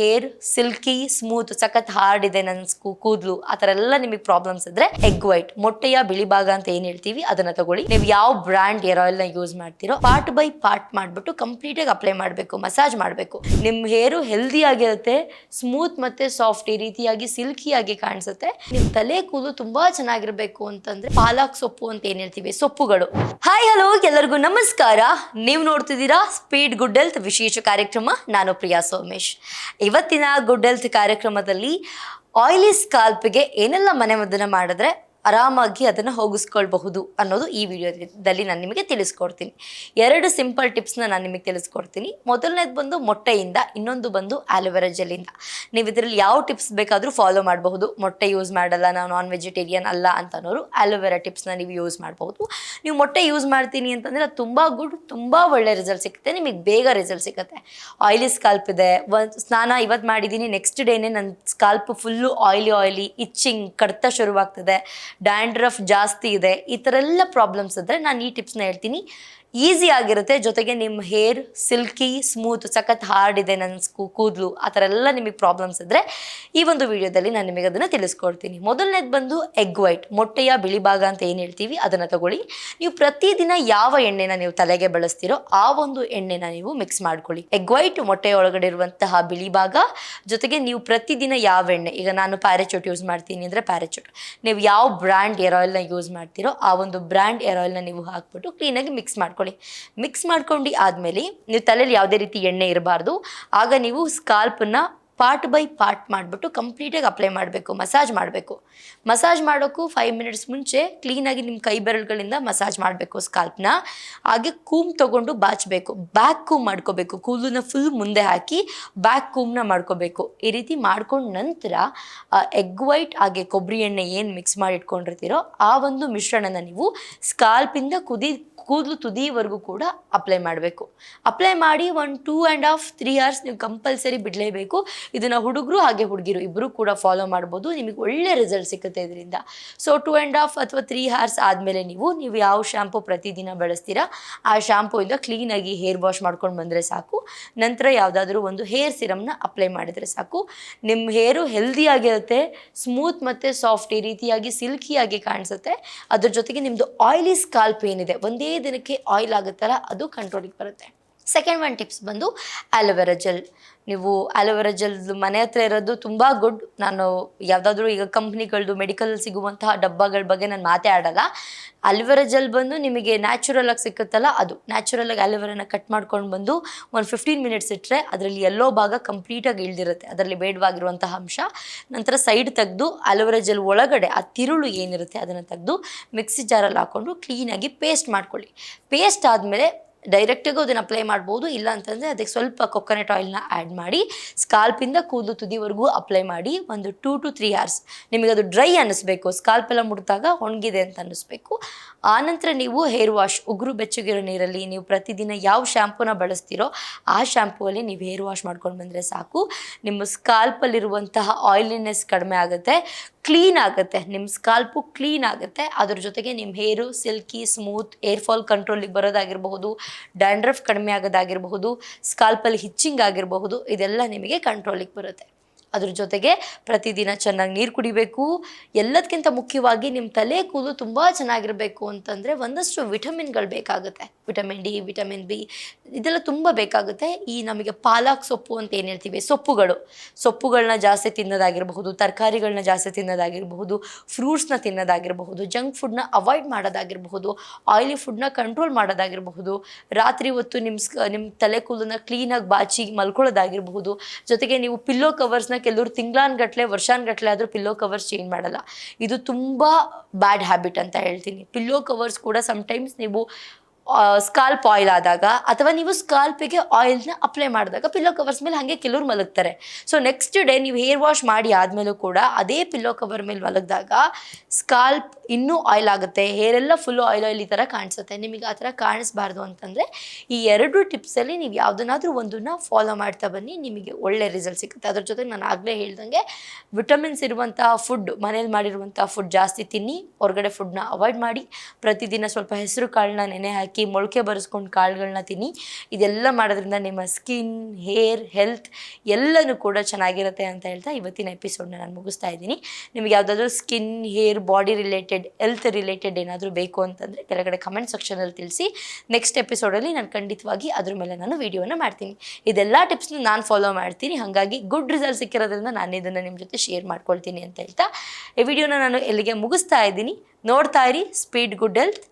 Hair, silky, smooth, ಸಖತ್ hard ಇದೆ ನನ್ನ ಕೂದಲು. ಆ ಎಲ್ಲ ನಿಮಗೆ ಪ್ರಾಬ್ಲಮ್ಸ್ ಇದ್ರೆ ಎಗ್ ವೈಟ್ ಮೊಟ್ಟೆಯ ಬಿಳಿ ಭಾಗ ಅಂತ ಏನ್ ಹೇಳ್ತೀವಿ, ಅದನ್ನ ತಗೊಳ್ಳಿ. ನೀವು ಯಾವ ಬ್ರ್ಯಾಂಡ್ ಏರ್ ಆಯಿಲ್ನ ಯೂಸ್ ಮಾಡ್ತೀರೋ ಪಾರ್ಟ್ ಬೈ ಪಾರ್ಟ್ ಮಾಡ್ಬಿಟ್ಟು ಕಂಪ್ಲೀಟ್ ಆಗಿ ಅಪ್ಲೈ ಮಾಡಬೇಕು ಮಸಾಜ್ ಮಾಡಬೇಕು. ನಿಮ್ ಹೇರು ಹೆಲ್ದಿ ಆಗಿರುತ್ತೆ ಸ್ಮೂತ್ ಮತ್ತೆ ಸಾಫ್ಟ್ ಈ ರೀತಿಯಾಗಿ ಸಿಲ್ಕಿ ಆಗಿ ಕಾಣಿಸುತ್ತೆ. ನಿಮ್ ತಲೆ ಕೂದಲು ತುಂಬಾ ಚೆನ್ನಾಗಿರ್ಬೇಕು ಅಂತಂದ್ರೆ ಪಾಲಕ್ ಸೊಪ್ಪು ಅಂತ ಏನ್ ಹೇಳ್ತೀವಿ, ಸೊಪ್ಪುಗಳು. ಹಾಯ್ ಹಲೋ ಎಲ್ಲರಿಗೂ ನಮಸ್ಕಾರ. ನೀವು ನೋಡ್ತಿದ್ದೀರಾ ಸ್ಪೀಡ್ ಗುಡ್ ಹೆಲ್ತ್ ವಿಶೇಷ ಕಾರ್ಯಕ್ರಮ. ನಾನು ಪ್ರಿಯಾ ಸೋಮೇಶ್. ಇವತ್ತಿನ ಗುಡ್ ಹೆಲ್ತ್ ಕಾರ್ಯಕ್ರಮದಲ್ಲಿ ಆಯಿಲಿ ಸ್ಕಾಲ್ಪ್ಗೆ ಏನೆಲ್ಲ ಮನೆಮದ್ದನ್ನು ಮಾಡಿದ್ರೆ ಆರಾಮಾಗಿ ಅದನ್ನು ಹೋಗಿಸ್ಕೊಳ್ಬಹುದು ಅನ್ನೋದು ಈ ವಿಡಿಯೋದಲ್ಲಿ ನಾನು ನಿಮಗೆ ತಿಳಿಸ್ಕೊಡ್ತೀನಿ. ಎರಡು ಸಿಂಪಲ್ ಟಿಪ್ಸ್ನ ನಾನು ನಿಮಗೆ ತಿಳಿಸ್ಕೊಡ್ತೀನಿ. ಮೊದಲನೇದು ಬಂದು ಮೊಟ್ಟೆಯಿಂದ, ಇನ್ನೊಂದು ಬಂದು ಆಲೋವೆರಾ ಜೆಲ್ಲಿಂದ. ನೀವು ಇದರಲ್ಲಿ ಯಾವ ಟಿಪ್ಸ್ ಬೇಕಾದರೂ ಫಾಲೋ ಮಾಡಬಹುದು. ಮೊಟ್ಟೆ ಯೂಸ್ ಮಾಡಲ್ಲ, ನಾವು ನಾನ್ ವೆಜಿಟೇರಿಯನ್ ಅಲ್ಲ ಅಂತ ಅನ್ನೋರು ಆಲೋವೆರಾ ಟಿಪ್ಸ್ನ ನೀವು ಯೂಸ್ ಮಾಡಬಹುದು. ನೀವು ಮೊಟ್ಟೆ ಯೂಸ್ ಮಾಡ್ತೀನಿ ಅಂತಂದರೆ ಅದು ತುಂಬ ಗುಡ್, ತುಂಬ ಒಳ್ಳೆ ರಿಸಲ್ಟ್ ಸಿಗುತ್ತೆ ನಿಮಗೆ ಬೇಗ ರಿಸಲ್ಟ್ ಸಿಗುತ್ತೆ. ಆಯಿಲಿ ಸ್ಕಾಲ್ಪ್ ಇದೆ. ಒಂದು ಸ್ನಾನ ಇವತ್ತು ಮಾಡಿದ್ದೀನಿ ನೆಕ್ಸ್ಟ್ ಡೇನೇ ನನ್ನ scalp full oily oily, itching, ಕಡ್ತ ಶುರುವಾಗ್ತದೆ. ಡ್ಯಾಂಡ್ರಫ್ ಜಾಸ್ತಿ ಇದೆ. ಈ ಥರ ಎಲ್ಲ ಪ್ರಾಬ್ಲಮ್ಸ್ ಇದ್ದರೆ ನಾನು ಈ ಟಿಪ್ಸ್ನ ಹೇಳ್ತೀನಿ. ಈಸಿ ಆಗಿರುತ್ತೆ. ಜೊತೆಗೆ ನಿಮ್ಮ ಹೇರ್ ಸಿಲ್ಕಿ ಸ್ಮೂತ್ ಸಖತ್ ಹಾರ್ಡ್ ಇದೆ ನನ್ನ ಕೂದಲು, ಆ ಥರ ಎಲ್ಲ ನಿಮಗೆ ಪ್ರಾಬ್ಲಮ್ಸ್ ಇದ್ದರೆ ಈ ಒಂದು ವಿಡಿಯೋದಲ್ಲಿ ನಾನು ನಿಮಗೆ ಅದನ್ನು ತಿಳಿಸ್ಕೊಡ್ತೀನಿ. ಮೊದಲನೇದು ಬಂದು ಎಗ್ ವೈಟ್ ಮೊಟ್ಟೆಯ ಬಿಳಿ ಭಾಗ ಅಂತ ಏನು ಹೇಳ್ತೀವಿ ಅದನ್ನು ತಗೊಳ್ಳಿ. ನೀವು ಪ್ರತಿದಿನ ಯಾವ ಎಣ್ಣೆನ ನೀವು ತಲೆಗೆ ಬಳಸ್ತೀರೋ ಆ ಒಂದು ಎಣ್ಣೆನ ನೀವು ಮಿಕ್ಸ್ ಮಾಡ್ಕೊಳ್ಳಿ. ಎಗ್ ವೈಟ್ ಮೊಟ್ಟೆಯ ಒಳಗಡೆ ಇರುವಂತಹ ಬಿಳಿ ಭಾಗ, ಜೊತೆಗೆ ನೀವು ಪ್ರತಿದಿನ ಯಾವ ಎಣ್ಣೆ, ಈಗ ನಾನು ಪ್ಯಾರಾಚೂಟ್ ಯೂಸ್ ಮಾಡ್ತೀನಿ ಅಂದರೆ ಪ್ಯಾರಾಚೂಟ್ ನೀವು ಯಾವ ಬ್ರ್ಯಾಂಡ್ ಏರ್ ಆಯಿಲ್ನ ಯೂಸ್ ಮಾಡ್ತೀರೋ ಆ ಒಂದು ಬ್ರ್ಯಾಂಡ್ ಏರ್ ಆಯಿಲ್ನ ನೀವು ಹಾಕ್ಬಿಟ್ಟು ಕ್ಲೀನಾಗಿ ಮಿಕ್ಸ್ ಮಾಡ್ಕೊಳ್ಳಿ. ಮಿಕ್ಸ್ ಮಾಡ್ಕೊಂಡು ಆದಮೇಲೆ ನೀವು ತಲೆಯಲ್ಲಿ ಯಾವುದೇ ರೀತಿ ಎಣ್ಣೆ ಇರಬಾರ್ದು. ಆಗ ನೀವು ಸ್ಕಾಲ್ಪನ್ನ ಪಾರ್ಟ್ ಬೈ ಪಾರ್ಟ್ ಮಾಡಿಬಿಟ್ಟು ಕಂಪ್ಲೀಟಾಗಿ ಅಪ್ಲೈ ಮಾಡಬೇಕು ಮಸಾಜ್ ಮಾಡಬೇಕು. ಮಸಾಜ್ ಮಾಡೋಕ್ಕೂ ಫೈವ್ ಮಿನಿಟ್ಸ್ ಮುಂಚೆ ಕ್ಲೀನಾಗಿ ನಿಮ್ಮ ಕೈ ಬೆರಳುಗಳಿಂದ ಮಸಾಜ್ ಮಾಡಬೇಕು ಸ್ಕಾಲ್ಪ್ನ ಹಾಗೆ ಕೂಮ್ ತೊಗೊಂಡು ಬಾಚಬೇಕು. ಬ್ಯಾಕ್ ಕೂಮ್ ಮಾಡ್ಕೋಬೇಕು. ಕೂದಲನ್ನ ಫುಲ್ ಮುಂದೆ ಹಾಕಿ ಬ್ಯಾಕ್ ಕೂಮ್ನ ಮಾಡ್ಕೋಬೇಕು. ಈ ರೀತಿ ಮಾಡ್ಕೊಂಡ ನಂತರ ಎಗ್ ವೈಟ್ ಹಾಗೆ ಕೊಬ್ಬರಿ ಎಣ್ಣೆ ಏನು ಮಿಕ್ಸ್ ಮಾಡಿ ಇಟ್ಕೊಂಡಿರ್ತೀರೋ ಆ ಒಂದು ಮಿಶ್ರಣನ ನೀವು ಸ್ಕಾಲ್ಪಿಂದ ಕುದಿ ಕೂದಲು ತುದಿವರೆಗೂ ಕೂಡ ಅಪ್ಲೈ ಮಾಡಬೇಕು. ಅಪ್ಲೈ ಮಾಡಿ ಒಂದು two and half three hours ನೀವು ಕಂಪಲ್ಸರಿ ಬಿಡಲೇಬೇಕು. ಇದನ್ನು ಹುಡುಗರು ಹಾಗೆ ಹುಡುಗಿರು ಇಬ್ಬರು ಕೂಡ ಫಾಲೋ ಮಾಡ್ಬೋದು. ನಿಮಗೆ ಒಳ್ಳೆ ರಿಸಲ್ಟ್ ಸಿಗುತ್ತೆ ಇದರಿಂದ. ಸೊ ಟೂ ಆ್ಯಂಡ್ ಆಫ್ ಅಥವಾ ತ್ರೀ ಅವರ್ಸ್ ಆದಮೇಲೆ ನೀವು ನೀವು ಯಾವ ಶ್ಯಾಂಪು ಪ್ರತಿದಿನ ಬಳಸ್ತೀರಾ, ಆ ಶ್ಯಾಂಪೂಯಿಂದ ಕ್ಲೀನಾಗಿ ಹೇರ್ ವಾಶ್ ಮಾಡ್ಕೊಂಡು ಬಂದರೆ ಸಾಕು. ನಂತರ ಯಾವುದಾದ್ರೂ ಒಂದು ಹೇರ್ ಸಿರಮ್ನ ಅಪ್ಲೈ ಮಾಡಿದರೆ ಸಾಕು. ನಿಮ್ಮ ಹೇರು ಹೆಲ್ದಿಯಾಗಿರುತ್ತೆ ಸ್ಮೂತ್ ಮತ್ತು ಸಾಫ್ಟ್ ಈ ರೀತಿಯಾಗಿ ಸಿಲ್ಕಿಯಾಗಿ ಕಾಣಿಸುತ್ತೆ. ಅದ್ರ ಜೊತೆಗೆ ನಿಮ್ಮದು ಆಯಿಲಿ ಸ್ಕಾಲ್ಪ್ ಏನಿದೆ, ಒಂದೇ ದಿನಕ್ಕೆ ಆಯಿಲ್ ಆಗುತ್ತಲ್ಲ ಅದು ಕಂಟ್ರೋಲಿಗೆ ಬರುತ್ತೆ. ಸೆಕೆಂಡ್ ಒನ್ ಟಿಪ್ಸ್ ಬಂದು ಆಲೋವೆರಾ ಜೆಲ್ ನೀವು ಆಲೋವೆರಾ ಜೆಲ್ ಮನೆ ಹತ್ರ ಇರೋದು ತುಂಬ ಗುಡ್ ನಾನು ಯಾವುದಾದ್ರೂ ಈಗ ಕಂಪ್ನಿಗಳದ್ದು ಮೆಡಿಕಲ್ ಸಿಗುವಂತಹ ಡಬ್ಬಗಳ ಬಗ್ಗೆ ನಾನು ಮಾತೇ ಆಡಲ್ಲ. ಅಲೋವೆರಾ ಜೆಲ್ ಬಂದು ನಿಮಗೆ ನ್ಯಾಚುರಲ್ ಆಗಿ ಸಿಕ್ಕುತ್ತಲ್ಲ, ಅದು ನ್ಯಾಚುರಲ್ ಆಗಿ ಅಲೋವೆರಾನ ಕಟ್ ಮಾಡ್ಕೊಂಡು ಬಂದು ಒಂದು ಫಿಫ್ಟೀನ್ ಮಿನಿಟ್ಸ್ ಇಟ್ಟರೆ ಅದರಲ್ಲಿ ಎಲ್ಲೋ ಭಾಗ ಕಂಪ್ಲೀಟಾಗಿ ಇಳ್ದಿರುತ್ತೆ. ಅದರಲ್ಲಿ ಬೇಡವಾಗಿರುವಂತಹ ಅಂಶ. ನಂತರ ಸೈಡ್ ತೆಗೆದು ಅಲೋವೆರಾ ಜೆಲ್ ಒಳಗಡೆ ಆ ತಿರುಳು ಏನಿರುತ್ತೆ ಅದನ್ನು ತೆಗೆದು ಮಿಕ್ಸಿ ಜಾರಲ್ಲಿ ಹಾಕ್ಕೊಂಡು ಕ್ಲೀನಾಗಿ ಪೇಸ್ಟ್ ಮಾಡ್ಕೊಳ್ಳಿ. ಪೇಸ್ಟ್ ಆದಮೇಲೆ ಡೈರೆಕ್ಟಾಗೂ ಅದನ್ನು ಅಪ್ಲೈ ಮಾಡ್ಬೋದು. ಇಲ್ಲ ಅಂತಂದರೆ ಅದಕ್ಕೆ ಸ್ವಲ್ಪ ಕೊಕೊನೆಟ್ ಆಯಿಲ್ನ ಆ್ಯಡ್ ಮಾಡಿ ಸ್ಕಾಲ್ಪಿಂದ ಕೂದಲು ತುದಿವರೆಗೂ ಅಪ್ಲೈ ಮಾಡಿ ಒಂದು ಟೂ ಟು ತ್ರೀ ಅವರ್ಸ್ ನಿಮಗೆ ಅದು ಡ್ರೈ ಅನ್ನಿಸ್ಬೇಕು. ಸ್ಕಾಲ್ಪ್ ಎಲ್ಲ ಮುಟ್ಟಿದಾಗ ಒಣಗಿದೆ ಅಂತ ಅನ್ನಿಸ್ಬೇಕು. ಆನಂತರ ನೀವು ಹೇರ್ ವಾಶ್ ಉಗುರು ಬೆಚ್ಚಗಿರೋ ನೀರಲ್ಲಿ ನೀವು ಪ್ರತಿದಿನ ಯಾವ ಶ್ಯಾಂಪೂನ ಬಳಸ್ತೀರೋ ಆ ಶ್ಯಾಂಪೂವಲ್ಲಿ ನೀವು ಹೇರ್ ವಾಶ್ ಮಾಡ್ಕೊಂಡು ಬಂದರೆ ಸಾಕು. ನಿಮ್ಮ ಸ್ಕಾಲ್ಪಲ್ಲಿರುವಂತಹ ಆಯಿಲಿನೆಸ್ ಕಡಿಮೆ ಆಗುತ್ತೆ. ಕ್ಲೀನ್ ಆಗುತ್ತೆ. ನಿಮ್ಮ ಸ್ಕಾಲ್ಪು ಕ್ಲೀನ್ ಆಗುತ್ತೆ. ಅದ್ರ ಜೊತೆಗೆ ನಿಮ್ಮ hair silky smooth hair fall ಕಂಟ್ರೋಲಿಗೆ ಬರೋದಾಗಿರಬಹುದು ಡ್ಯಾಂಡ್ರಫ್ ಕಡಿಮೆ ಆಗೋದಾಗಿರಬಹುದು ಸ್ಕಾಲ್ಪಲ್ಲಿ ಹಿಚ್ಚಿಂಗ್ ಆಗಿರಬಹುದು, ಇದೆಲ್ಲ ನಿಮಗೆ ಕಂಟ್ರೋಲಿಗೆ ಬರುತ್ತೆ. ಅದ್ರ ಜೊತೆಗೆ ಪ್ರತಿದಿನ ಚೆನ್ನಾಗಿ ನೀರು ಕುಡಿಬೇಕು. ಎಲ್ಲದಕ್ಕಿಂತ ಮುಖ್ಯವಾಗಿ ನಿಮ್ಮ ತಲೆ ಕೂದಲು ತುಂಬ ಚೆನ್ನಾಗಿರಬೇಕು ಅಂತಂದರೆ ಒಂದಷ್ಟು ವಿಟಮಿನ್ಗಳು ಬೇಕಾಗುತ್ತೆ. ವಿಟಮಿನ್ ಡಿ, ವಿಟಮಿನ್ ಬಿ ಇದೆಲ್ಲ ತುಂಬ ಬೇಕಾಗುತ್ತೆ. ಈ ನಮಗೆ ಪಾಲಕ್ ಸೊಪ್ಪು ಅಂತ ಏನು ಹೇಳ್ತೀವಿ? ಸೊಪ್ಪುಗಳು. ಸೊಪ್ಪುಗಳನ್ನ ಜಾಸ್ತಿ ತಿನ್ನೋದಾಗಿರಬಹುದು ತರಕಾರಿಗಳನ್ನ ಜಾಸ್ತಿ ತಿನ್ನೋದಾಗಿರಬಹುದು, ಫ್ರೂಟ್ಸ್ನ ತಿನ್ನೋದಾಗಿರಬಹುದು, ಜಂಕ್ ಫುಡ್ನ ಅವಾಯ್ಡ್ ಮಾಡೋದಾಗಿರಬಹುದು, ಆಯಿಲಿ ಫುಡ್ನ ಕಂಟ್ರೋಲ್ ಮಾಡೋದಾಗಿರಬಹುದು, ರಾತ್ರಿ ಹೊತ್ತು ನಿಮ್ಮ ನಿಮ್ಮ ತಲೆ ಕೂದಲನ್ನ ಕ್ಲೀನಾಗಿ ಬಾಚಿ ಮಲ್ಕೊಳ್ಳೋದಾಗಿರಬಹುದು, ಜೊತೆಗೆ ನೀವು ಪಿಲ್ಲೋ ಕವರ್ಸ್ನ ಕೆಲವರು ವರ್ಷಾನ್ ವರ್ಷಾನ್ಗಟ್ಲೆ ಆದರೂ ಪಿಲ್ಲೋ ಕವರ್ಸ್ ಚೇಂಜ್ ಮಾಡಲ್ಲ. ಇದು ತುಂಬ ಬ್ಯಾಡ್ ಹ್ಯಾಬಿಟ್ ಅಂತ ಹೇಳ್ತೀನಿ. ಪಿಲ್ಲೋ ಕವರ್ಸ್ ಕೂಡ ಸಮ್ಟೈಮ್ಸ್ ನೀವು ಸ್ಕಾಲ್ಪ್ ಆಯಿಲ್ ಆದಾಗ ಅಥವಾ ನೀವು ಸ್ಕಾಲ್ಪಿಗೆ ಆಯಿಲ್ನ ಅಪ್ಲೈ ಮಾಡಿದಾಗ ಪಿಲ್ಲೋ ಕವರ್ಸ್ ಮೇಲೆ ಹಾಗೆ ಕೆಲವ್ರು ಮಲಗ್ತಾರೆ. ಸೊ ನೆಕ್ಸ್ಟ್ ಡೇ ನೀವು ಹೇರ್ ವಾಶ್ ಮಾಡಿ ಆದಮೇಲೂ ಕೂಡ ಅದೇ ಪಿಲ್ಲೋ ಕವರ್ ಮೇಲೆ ಮಲಗಿದಾಗ ಸ್ಕಾಲ್ಪ್ ಇನ್ನೂ ಆಯಿಲ್ ಆಗುತ್ತೆ. ಹೇರೆಲ್ಲ ಫುಲ್ಲು ಆಯಿಲ್ ಆಯಿಲ್ ಈ ಥರ ಕಾಣಿಸುತ್ತೆ. ನಿಮಗೆ ಆ ಥರ ಕಾಣಿಸ್ಬಾರ್ದು ಅಂತಂದರೆ ಈ ಎರಡು ಟಿಪ್ಸಲ್ಲಿ ನೀವು ಯಾವುದನ್ನಾದ್ರೂ ಒಂದನ್ನು ಫಾಲೋ ಮಾಡ್ತಾ ಬನ್ನಿ, ನಿಮಗೆ ಒಳ್ಳೆ ರಿಸಲ್ಟ್ ಸಿಗುತ್ತೆ. ಅದ್ರ ಜೊತೆಗೆ ನಾನು ಆಗಲೇ ಹೇಳ್ದಂಗೆ ವಿಟಮಿನ್ಸ್ ಇರುವಂತಹ ಫುಡ್ ಮನೇಲಿ ಮಾಡಿರುವಂಥ ಫುಡ್ ಜಾಸ್ತಿ ತಿನ್ನಿ, ಹೊರಗಡೆ ಫುಡ್ನ ಅವಾಯ್ಡ್ ಮಾಡಿ, ಪ್ರತಿದಿನ ಸ್ವಲ್ಪ ಹೆಸರು ಕಾಳನ್ನ ನೆನೆ ಹಾಕಿ ಹಾಕಿ ಮೊಳಕೆ ಬರೆಸ್ಕೊಂಡು ಕಾಳುಗಳನ್ನ ತಿನ್ನಿ. ಇದೆಲ್ಲ ಮಾಡೋದ್ರಿಂದ ನಿಮ್ಮ ಸ್ಕಿನ್, ಹೇರ್, ಹೆಲ್ತ್ ಎಲ್ಲನೂ ಕೂಡ ಚೆನ್ನಾಗಿರುತ್ತೆ ಅಂತ ಹೇಳ್ತಾ ಇವತ್ತಿನ ಎಪಿಸೋಡ್ನ ನಾನು ಮುಗಿಸ್ತಾ ಇದ್ದೀನಿ. ನಿಮಗೆ ಯಾವುದಾದ್ರೂ skin, hair, body related, health related ಏನಾದರೂ ಬೇಕು ಅಂತಂದರೆ ಕೆಳಗಡೆ ಕಮೆಂಟ್ ಸೆಕ್ಷನಲ್ಲಿ ತಿಳಿಸಿ. ನೆಕ್ಸ್ಟ್ ಎಪಿಸೋಡಲ್ಲಿ ನಾನು ಖಂಡಿತವಾಗಿ ಅದ್ರ ಮೇಲೆ ನಾನು ವೀಡಿಯೋನ ಮಾಡ್ತೀನಿ. ಇದೆಲ್ಲ ಟಿಪ್ಸ್ನ ನಾನು ಫಾಲೋ ಮಾಡ್ತೀನಿ. ಹಾಗಾಗಿ ಗುಡ್ ರಿಸಲ್ಟ್ ಸಿಕ್ಕಿರೋದ್ರಿಂದ ನಾನು ಇದನ್ನು ನಿಮ್ಮ ಜೊತೆ ಶೇರ್ ಮಾಡ್ಕೊಳ್ತೀನಿ ಅಂತ ಹೇಳ್ತಾ. ಈ ವಿಡಿಯೋನ ನಾನು ಎಲ್ಲಿಗೆ ಮುಗಿಸ್ತಾ ಇದ್ದೀನಿ? ನೋಡ್ತಾ ಇರಿ. Speed good health.